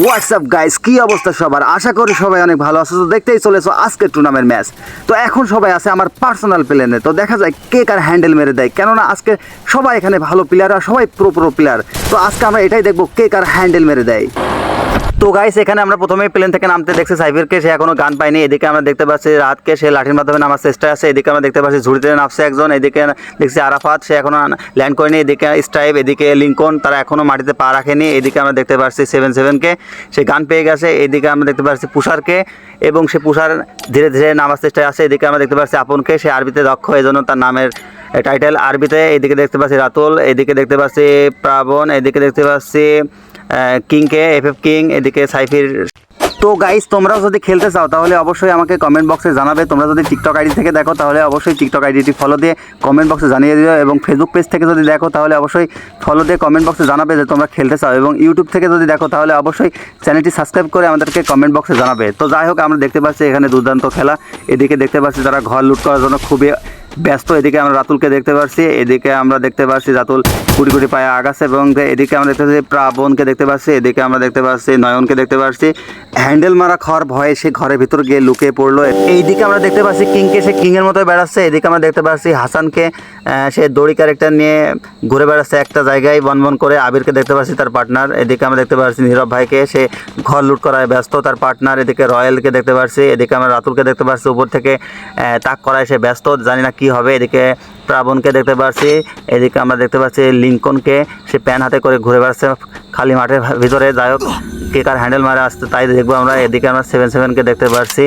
WhatsApp guys কি অবস্থা সবার? আশা করি সবাই অনেক ভালো আছো। তো দেখতেই চলেছো আজকের টুর্নামেন্ট ম্যাচ তো এখন সবাই আছে আমার পার্সোনাল প্লেনে তো দেখা যায় কে কার হ্যান্ডেল মেরে দেয়। কেননা আজকে সবাই এখানে ভালো প্লেয়ার আর সবাই প্রো প্রো প্লেয়ার তো আজকে আমরা এটাই দেখব কে কার হ্যান্ডেল মেরে দেয়। তো গাইস এখানে আমরা প্রথমে প্লেন থেকে নামতে দেখছি সাইফিরকে, সে এখনও গান পায়নি। এদিকে আমরা দেখতে পাচ্ছি রাতকে, সে লাঠির মাধ্যমে নামার চেষ্টা আছে। এদিকে আমরা দেখতে পাচ্ছি ঝুড়িতে নামছে একজন। এদিকে দেখছি আরাফাত, সে এখনও ল্যান্ড করেনি। এদিকে স্ট্রাইপ এদিকে লিঙ্কন, তারা এখনও মাটিতে পা রাখেনি। এদিকে আমরা দেখতে পাচ্ছি সেভেন সেভেনকে সে গান পেয়ে গেছে। এদিকে আমরা দেখতে পাচ্ছি পুষারকে এবং সে পুষার ধীরে ধীরে নামার চেষ্টায় আছে। এদিকে আমরা দেখতে পাচ্ছি আপনকে, সে আরবিতে দক্ষ এই জন্য তার নামের টাইটেল আরবিতে। এদিকে দেখতে পাচ্ছি রাতুল, এদিকে দেখতে পাচ্ছি প্রাবণ, এদিকে দেখতে পাচ্ছি কিংকে এফ এফ কিং এদিকে সাইফির। তো গাইস তোমরাও যদি খেলতে চাও, তাহলে অবশ্যই আমাকে কমেন্ট বক্সে জানাবে। তোমরা যদি টিকটক আইডি থেকে দেখো, তাহলে অবশ্যই টিকটক আইডিটি ফলো দিয়ে কমেন্ট বক্সে জানিয়ে দিও এবং ফেসবুক পেজ থেকে যদি দেখো, তাহলে অবশ্যই ফলো দিয়ে কমেন্ট বক্সে জানাবে যে তোমরা খেলতে চাও এবং ইউটিউব থেকে যদি দেখো, তাহলে অবশ্যই চ্যানেলটি সাবস্ক্রাইব করে আমাদেরকে কমেন্ট বক্সে জানাবে। তো যাই হোক, আমরা দেখতে পাচ্ছি এখানে দুর্দান্ত খেলা। এদিকে দেখতে পাচ্ছি তারা ঘর লুট করার জন্য খুবই ব্যস্ত, এদিকে আমরা রাতুলকে দেখতে পাচ্ছি এদিকে আমরা দেখতে পাচ্ছি রাতুল কুড়ি কুড়ি পায়ে আগাছে এবং এদিকে আমরা দেখতে পাচ্ছি প্রাবণকে দেখতে পাচ্ছি, এদিকে আমরা দেখতে পাচ্ছি নয়নকে দেখতে পাচ্ছি। হ্যান্ডেল মারা খাওয়ার ভয়ে সে ঘরের ভিতর গিয়ে লুকিয়ে পড়ল। এইদিকে আমরা দেখতে পাচ্ছি কিংকে, সে কিংয়ের মতো বেড়াচ্ছে, এদিকে আমরা দেখতে পাচ্ছি হাসানকে সে দড়ি ক্যারেক্টার নিয়ে ঘুরে বেড়াচ্ছে একটা জায়গায় বন বন করে আবিরকে দেখতে পাচ্ছি তার পার্টনার এদিকে আমরা দেখতে পাচ্ছি নীরব ভাইকে, সে ঘর লুট করায় ব্যস্ত তার পার্টনার এদিকে রয়্যালকে দেখতে পাচ্ছি, এদিকে আমরা রাতুলকে দেখতে পাচ্ছি, উপর থেকে তাক করায় সে ব্যস্ত, জানি না কি হবে? এদিকে প্রাবণকে দেখতে পাচ্ছি এদিকে আমরা দেখতে পাচ্ছি লিঙ্কনকে। সে প্যান হাতে করে ঘুরে বেড়াচ্ছে খালি মাঠের ভিতরে। যাই হোক, কে কার হ্যান্ডেল মারা আসতে তাই দেখব আমরা। এদিকে আমরা সেভেন সেভেনকে দেখতে পাচ্ছি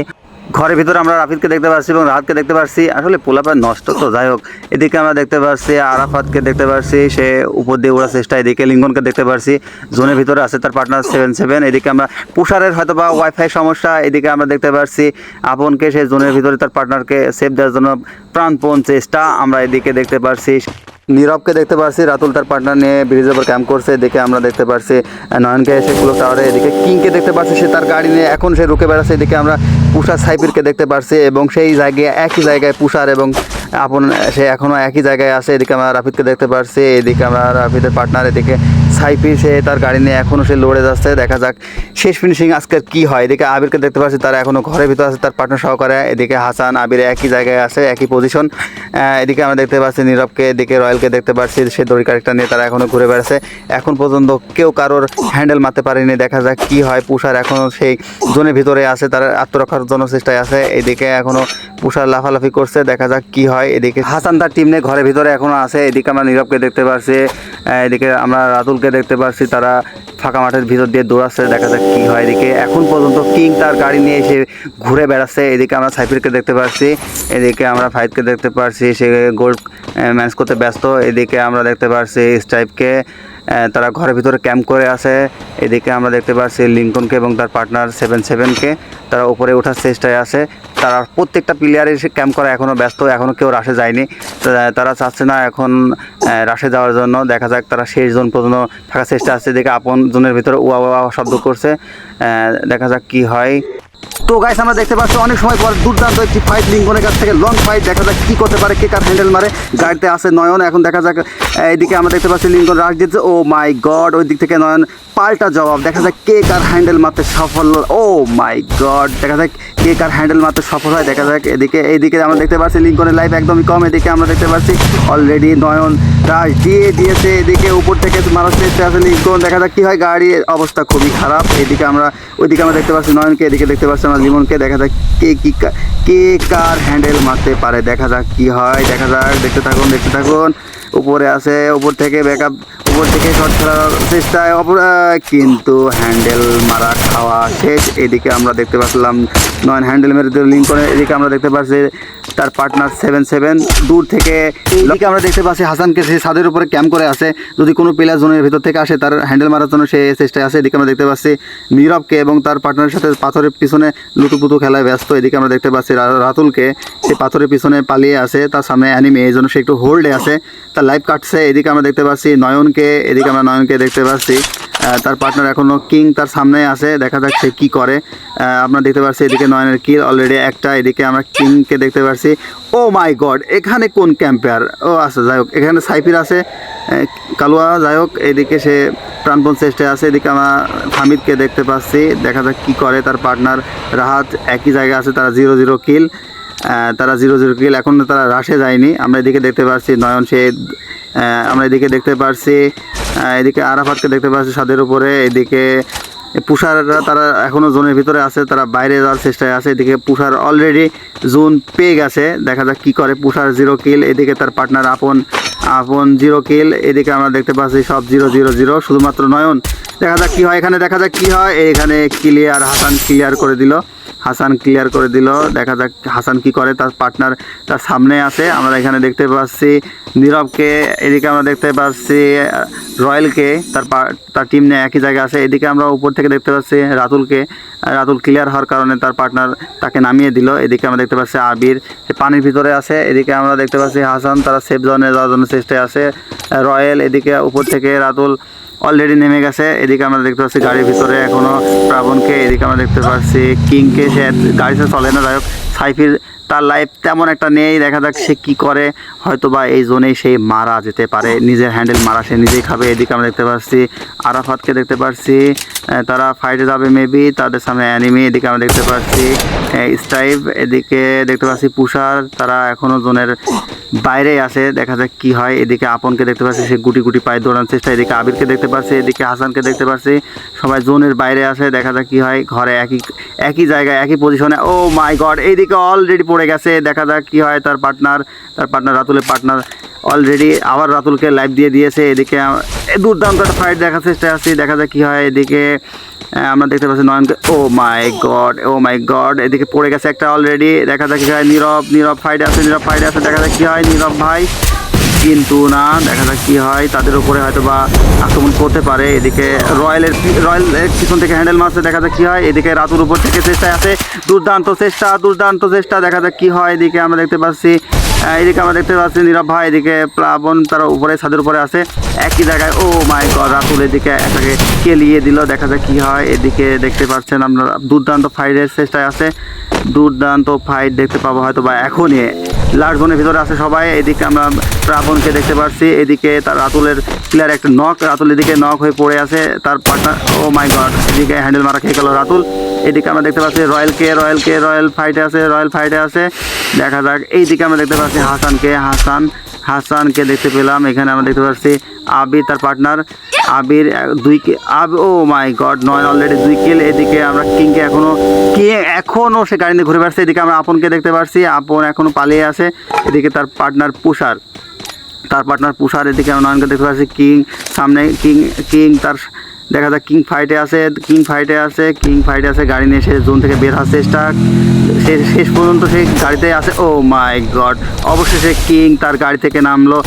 ঘরের ভিতরে আমরা রাফিদকে দেখতে পাচ্ছি এবং রাহাতকে দেখতে পাচ্ছি আসলে পোলাপায় নষ্ট তো, যাই হোক, এদিকে আমরা দেখতে পাচ্ছি আরাফাতকে দেখতে পাচ্ছি সে উপর দিয়ে ওড়ার চেষ্টা, এদিকে লিঙ্গনকে দেখতে পাচ্ছি জোনের ভিতরে আছে তার পার্টনার সেভেন সেভেন এদিকে আমরা পুষারের হয়তো বা ওয়াইফাই সমস্যা, এদিকে আমরা দেখতে পাচ্ছি আপনকে, সে জোনের ভিতরে তার পার্টনারকে সেভ দেওয়ার জন্য প্রাণপণ চেষ্টা, আমরা এদিকে দেখতে পাচ্ছি নীরবকে দেখতে পাচ্ছি রাতুল তার পার্টনার নিয়ে ব্রিজের উপর ক্যাম্প করছে দেখে আমরা দেখতে পাচ্ছি নয়নকে এসে ক্লো টাওয়ারে এদিকে কিংকে দেখতে পাচ্ছি সে তার গাড়ি নিয়ে, এখন সে রুকে বেড়াচ্ছে, এদিকে আমরা পুষার সাইপিরকে দেখতে পারছি এবং সেই জায়গায় একই জায়গায় পুষার এবং আপন সে এখনও একই জায়গায় আছে। এদিকে আমরা রাফিদকে দেখতে পারছি, এদিকে আমরা রাফিদের পার্টনার এদিকে সাইপি সে তার গাড়ি নিয়ে এখনও সে লড়ে যাচ্ছে, দেখা যাক শেষ ফিনিশিং আজকের কি হয়। এদিকে আবিরকে দেখতে পাচ্ছি তারা এখনও ঘরের ভিতরে আছে, তার পার্টনার সহকারে। এদিকে হাসান, আবির একই জায়গায় আছে, একই পজিশন এদিকে আমরা দেখতে পাচ্ছি নীরবকে, এদিকে রয়্যালকে দেখতে পাচ্ছি, সে দড়ি ক্যারেক্টার নিয়ে তারা এখনও ঘুরে বেড়াচ্ছে। এখন পর্যন্ত কেউ কারোর হ্যান্ডেল মারতে পারেনি, দেখা যাক কি হয়। পুষার এখনও সেই জোনের ভিতরে আছে, তার আত্মরক্ষার জন্য চেষ্টায় আছে। এদিকে এখনও পুষার লাফালাফি করছে, দেখা যাক কি হয়। এদিকে হাসান তার টিম নিয়ে ঘরের ভিতরে এখনও আছে। এদিকে আমরা নীরবকে দেখতে পাচ্ছি এদিকে আমরা রাতুলকে দেখতে পাচ্ছি তারা ফাঁকা মাঠের ভিতর দিয়ে দৌড়াচ্ছে, দেখা যাক কি হয় এদিকে। এখন পর্যন্ত কিং তার গাড়ি নিয়ে এসে ঘুরে বেড়াচ্ছে, এদিকে আমরা সাইফিরকে দেখতে পাচ্ছি এদিকে আমরা ফাইদকে দেখতে পাচ্ছি সে গোল্ড ম্যাচ করতে ব্যস্ত, এদিকে আমরা দেখতে পাচ্ছি স্টাইপকে তারা ঘরের ভিতরে ক্যাম্প করে আছে। এদিকে আমরা দেখতে পাচ্ছি লিঙ্কনকে এবং তার পার্টনার সেভেন সেভেনকে। তারা উপরে ওঠার চেষ্টায় আছে। তারা প্রত্যেকটা প্লেয়ারে এসে ক্যাম্প করা এখনও ব্যস্ত এখনও কেউ রাশে যায়নি। তারা চাচ্ছে না এখন রাশে যাওয়ার জন্য। দেখা যাক তারা শেষ জোন পর্যন্ত থাকার চেষ্টা আছে। এদিকে আপন জোনের ভিতরে ওয়া ওয়া শব্দ করছে। দেখা যাক কি হয়। তো গাইস আমরা দেখতে পাচ্ছি অনেক সময় পর দুর্দান্ত একটি ফাইট লিঙ্কনের কাছ থেকে লং ফাইট দেখা যাক কি করতে পারে কে কার হ্যান্ডেল মারে গাড়িতে আসে নয়ন। এখন দেখা যাক আহ, এইদিকে আমরা দেখতে পাচ্ছি লিঙ্কন রাশ দিচ্ছে ও মাই গড ওই দিক থেকে নয়ন পাল্টা জবাব। দেখা যাক কে কার হ্যান্ডেল মারতে সফল ও মাই গড দেখা যাক কে কার হ্যান্ডেল মারতে সফল হয়। দেখা যাক এদিকে এইদিকে আমরা দেখতে পাচ্ছি লিঙ্কনের লাইফ একদমই কম। এদিকে আমরা দেখতে পাচ্ছি অলরেডি নয়ন রাশ দিয়ে দিয়েছে এদিকে উপর থেকে মারার চেষ্টা আছে লিঙ্কন। দেখা যাক কি হয় গাড়ির অবস্থা খুবই খারাপ। এদিকে আমরা ওইদিকে আমরা দেখতে পাচ্ছি নয়নকে এদিকে দেখতে পাচ্ছি আমরা লিমনকে দেখা যাক কে কি কা- কে কার হ্যান্ডেল মারতে পারে। দেখা যাক কি হয়। দেখা যাক, দেখতে থাকুন দেখতে থাকুন। উপরে আছে উপর থেকে ব্যাকআপ উপর থেকে শট খেলার চেষ্টায় অপর কিন্তু হ্যান্ডেল মারা খাওয়া শেষ। এদিকে আমরা দেখতে পাচ্ছিলাম নয়ন হ্যান্ডেল মেরে লিঙ্ক করে এদিকে আমরা দেখতে পাচ্ছি তার পার্টনার সেভেন সেভেন দূর থেকে এদিকে আমরা দেখতে পাচ্ছি হাসানকে সে ছাদের উপরে ক্যাম্প করে আসে যদি কোনো প্লেয়ার জোনের ভিতর থেকে আসে, তার হ্যান্ডেল মারার জন্য সে চেষ্টায় আছে। এদিকে আমরা দেখতে পাচ্ছি নীরবকে এবং তার পার্টনারের সাথে পাথরের পিছনে লুতুপুতু খেলায় ব্যস্ত। এদিকে আমরা দেখতে পাচ্ছি রাতুলকে। সে পাথরের পিছনে পালিয়ে আছে তার সামনে অ্যানিমে এই জন্য সে একটু হোল্ডে আছে। তার লাইফ কাটছে। এদিকে আমরা দেখতে পাচ্ছি নয়নকে এদিকে আমরা নয়নকে দেখতে পাচ্ছি। তার পার্টনার এখনও কিং তার সামনে আছে, দেখা যাক সে কি করে। আমরা দেখতে পাচ্ছি এদিকে নয়নের কিল অলরেডি একটা, এদিকে আমরা কিংকে দেখতে পাচ্ছি। ও মাই গড এখানে কোন ক্যাম্পেয়ার ও আচ্ছা যাই হোক, এখানে সাইফির আছে কালুয়া, যাই হোক, এদিকে সে প্রাণপণ চেষ্টায় আছে, এদিকে আমরা হামিদকে দেখতে পাচ্ছি, দেখা যাক কি করে তার পার্টনার রাহাত, একই জায়গায় আছে, তারা জিরো জিরো কিল তারা জিরো জিরো কিল এখন তারা রাশে যায়নি। আমরা এদিকে দেখতে পাচ্ছি নয়ন, সে আমরা এদিকে দেখতে পারছি এদিকে আরাফাতকে দেখতে পাচ্ছি সাদের উপরে, এদিকে পুষাররা তারা এখনও জোনের ভিতরে আছে, তারা বাইরে যাওয়ার চেষ্টায় আছে, এদিকে পুষার অলরেডি জোন পেয়ে গেছে, দেখা যাক কি করে, পুষার জিরো কিল এদিকে তার পার্টনার আপন আপন জিরো কিল এদিকে আমরা দেখতে পাচ্ছি সব জিরো জিরো জিরো শুধুমাত্র নয়ন। দেখা যাক কি হয়। এখানে দেখা যাক কি হয়। এখানে ক্লিয়ার হাসান ক্লিয়ার করে দিল। হাসান ক্লিয়ার করে দিল। দেখা যাক হাসান কি করে। তার পার্টনার তার সামনে আছে। আমরা এখানে দেখতে পাচ্ছি নীরবকে। এদিকে আমরা দেখতে পাচ্ছি রয়্যালকে তার তার টিম নিয়ে একই জায়গায় আছে। এদিকে আমরা উপর থেকে দেখতে পাচ্ছি রাতুলকে। রাতুল ক্লিয়ার হওয়ার কারণে তার পার্টনার তাকে নামিয়ে দিল। এদিকে আমরা দেখতে পাচ্ছি আবির। পানির ভিতরে আছে। এদিকে আমরা দেখতে পাচ্ছি হাসান। তারা সেফ জোনে যাওয়ার জন্য চেষ্টায় আছে রয়্যাল এদিকে উপর থেকে রাতুল অলরেডি নেমে গেছে, এদিকে আমরা দেখতে পাচ্ছি গাড়ির ভিতরে এখনও প্রাবণকে এদিকে আমরা দেখতে পাচ্ছি কিংকে, সে গাড়িতে চলে না, যাই হোক। সাইফির তার লাইফ তেমন একটা নেই। দেখা যাক সে কি করে। হয়তো বা এই জোনেই সে মারা যেতে পারে। নিজের হ্যান্ডেল মারা সে নিজেই খাবে। এদিকে আমরা দেখতে পাচ্ছি, আরাফাতকে দেখতে পাচ্ছি। তারা ফাইটে যাবে মেবি তাদের সামনে অ্যানিমি এদিকে আমরা দেখতে পাচ্ছি স্টাইভ এদিকে দেখতে পাচ্ছি পুষার। তারা এখনও জোনের বাইরে আসে দেখা যাক কি হয়। এদিকে আপনকে দেখতে পাচ্ছি, সে গুটি গুটি পায়ে দৌড়ানোর চেষ্টা। এদিকে আবিরকে দেখতে পাচ্ছি, এদিকে হাসানকে দেখতে পাচ্ছি। সবাই জোনের বাইরে আসে দেখা যাক কি হয়। ঘরে একই একই জায়গায়, একই পজিশনে ও মাই গড এইদিকে অলরেডি পড়ে গেছে। দেখা যাক কি হয় তার পার্টনার তার পার্টনার রাতুলের পার্টনার অলরেডি আবার রাতুলকে লাইভ দিয়ে দিয়েছে। এদিকে দুর্দান্ত একটা ফাইট দেখার চেষ্টা আছি দেখা যাক কি হয়। এদিকে আমরা দেখতে পাচ্ছি নয়নকে ও my god O my god এদিকে পড়ে গেছে একটা অলরেডি দেখা যাক কি হয়। নীরব নীরব ফাইট আছে, নীরব ফাইট আছে। দেখা যাক কি হয়। নীরব ভাই কিন্তু না, দেখা যাক কি হয়। তাদের উপরে হয়তো বা আক্রমণ করতে পারে। এদিকে রয়্যালের রয়্যালের পিছন থেকে হ্যান্ডেল মারছে, দেখা যাক কি হয়। এদিকে রাতুর উপর থেকে চেষ্টায় আছে। দুর্দান্ত চেষ্টা দুর্দান্ত চেষ্টা, দেখা যাক কি হয়। এদিকে আমরা দেখতে পাচ্ছি এদিকে আমরা দেখতে পাচ্ছি নীরব ভাই, এদিকে প্লাবন তার উপরে, ছাদের উপরে আছে। একই জায়গায়, ও মাই গড, রাতুল এদিকে এটাকে কেলিয়ে দিল, দেখা যাক কি হয়। এদিকে দেখতে পাচ্ছেন আপনারা দুর্দান্ত ফাইটের চেষ্টায় আছে। দুর্দান্ত ফাইট দেখতে পাবো হয়তো বা এখনই। লাস্ট জোনের ভিতরে আছে সবাই। এদিকে আমরা প্রাবণকে দেখতে পাচ্ছি এদিকে তার রাতুলের প্লেয়ার একটা নক রাতুল এদিকে নক হয়ে পড়ে আছে। তার পার্টনার ও মাই গড এদিকে হ্যান্ডেল মারা খেয়ে গেল রাতুল। এদিকে আমরা দেখতে পাচ্ছি রয়্যাল কে রয়্যাল ফাইটে আছে রয়্যাল ফাইটে আছে। দেখা যাক, এইদিকে আমরা দেখতে পাচ্ছি হাসানকে। হাসান হাসানকে দেখতে পেলাম। এখানে আমরা দেখতে পাচ্ছি আবির, তার পার্টনার আবির দুই কে- আব ও মাই গড নয় অলরেডি দুই কিল এদিকে আমরা কিংকে এখনও কে এখনও সে গাড়ি ঘুরে বেড়াচ্ছে? এদিকে আমরা আপনকে দেখতে পাচ্ছি। আপন এখনও পালিয়ে আছে। এদিকে তার পার্টনার পুষার। তার পার্টনার পুষার, এদিকে আমরা নয়নকে দেখতে পাচ্ছি। কিং সামনে কিং কিং তার দেখা যাক, কিং ফাইটে আছে, কিং ফাইটে আছে, কিং ফাইটে আছে, গাড়ি নিয়ে সে জোন থেকে বের হওয়ার চেষ্টা। শেষ পর্যন্ত সেই গাড়িতে আছে। ও মাই গড অবশেষে কিং তার গাড়ি থেকে নামলো।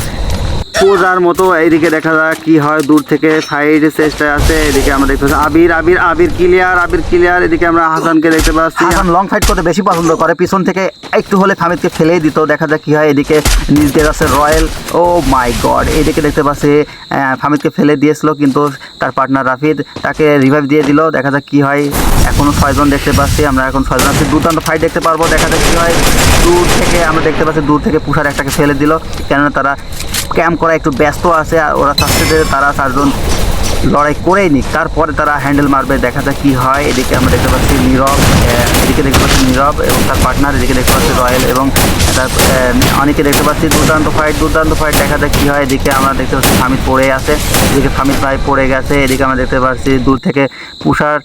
পোজার মতো, এইদিকে দেখা যাক কি হয়। দূর থেকে ফাইট চেষ্টায় আছে এদিকে আমরা দেখতে পাচ্ছি আবির আবির আবির ক্লিয়ার আবির ক্লিয়ার এদিকে আমরা হাসানকে দেখতে পাচ্ছি। হাসান লং ফাইট করতে বেশি পছন্দ করে, পিছন থেকে একটু হলে ফামিদকে ফেলে দিত। দেখা যাক কি হয়, এদিকে নিজ দিয়ে আছে রয়্যাল। ও মাই গড এদিকে দেখতে পাচ্ছি ফামিদকে ফেলে দিয়েছিল, কিন্তু তার পার্টনার রাফিদ তাকে রিভাইভ দিয়ে দিল। দেখা যাক কি হয় এখনও ছয়জন দেখতে পাচ্ছি, আমরা এখন ছয়জন আছি। দুর্দান্ত ফাইট দেখতে পারব, দেখা যাক কি হয়। দূর থেকে আমরা দেখতে পাচ্ছি, দূর থেকে পুষার একটাকে ফেলে দিল, কেননা তারা ক্যাম্প করা একটু ব্যস্ত আছে আর ওরা চাচ্ছে তারা চারজন। লড়াই করেই নিক। তারপরে তারা হ্যান্ডেল মারবে, দেখা যাক কি হয়। এদিকে আমরা দেখতে পাচ্ছি নীরব এদিকে দেখতে পাচ্ছি নীরব এবং তার পার্টনার এদিকে দেখতে পাচ্ছি রয়্যাল এবং তার অনেকে দেখতে পাচ্ছি দুর্দান্ত ফাইট দুর্দান্ত ফাইট দেখা যাক কি হয়। এদিকে আমরা দেখতে পাচ্ছি ফামিদ পড়ে আছে, এদিকে ফামিদ ভাই পড়ে গেছে, এদিকে আমরা দেখতে পাচ্ছি দূর থেকে পুষার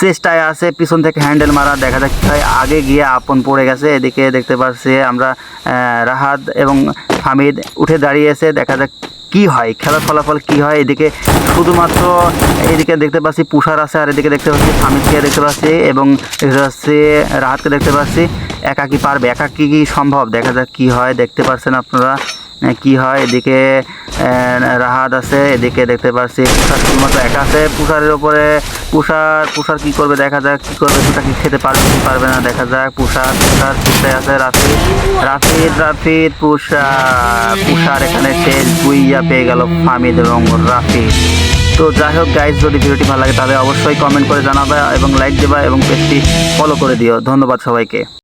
চেষ্টায় আছে, পিছন থেকে হ্যান্ডেল মারা, দেখা হয়। আগে গিয়ে আপন পড়ে গেছে, এদিকে দেখতে পাচ্ছি আমরা রাহাত এবং হামিদ উঠে দাঁড়িয়েছে, দেখা যাক কি হয়? খেলার ফলাফল কি হয়? এদিকে শুধুমাত্র এদিকে দেখতে পাচ্ছি পুষার আছে আর এদিকে দেখতে পাচ্ছি স্বামীকে দেখতে পাচ্ছি এবং দেখতে পাচ্ছি রাহাতকে দেখতে পাচ্ছি। একা কি পারবে? একা কি সম্ভব? দেখা যাক কি হয়। দেখতে পাচ্ছেন আপনারা। কি হয়? এদিকে রাহাত আছে, এদিকে দেখতে পাচ্ছি পুষার শুধুমাত্র একা আছে। পুষারের উপরে পুষার পুষার কি করবে দেখা যাক, কি করবে সেটা কি খেতে পারবে, কি পারবে না, দেখা যাক। পুষার পুষার পুষার আছে রাফিদ রাফিদ রাফিদ পুষার। পুষার এখানে শেষ বুইয়া পেয়ে গেল ফামিদ এবং রাফিদ তো যাই হোক গাইজ যদি ভিডিওটি ভালো লাগে তাহলে অবশ্যই কমেন্ট করে জানাবে এবং লাইক দেবা এবং পেজটি ফলো করে দিও। ধন্যবাদ সবাইকে।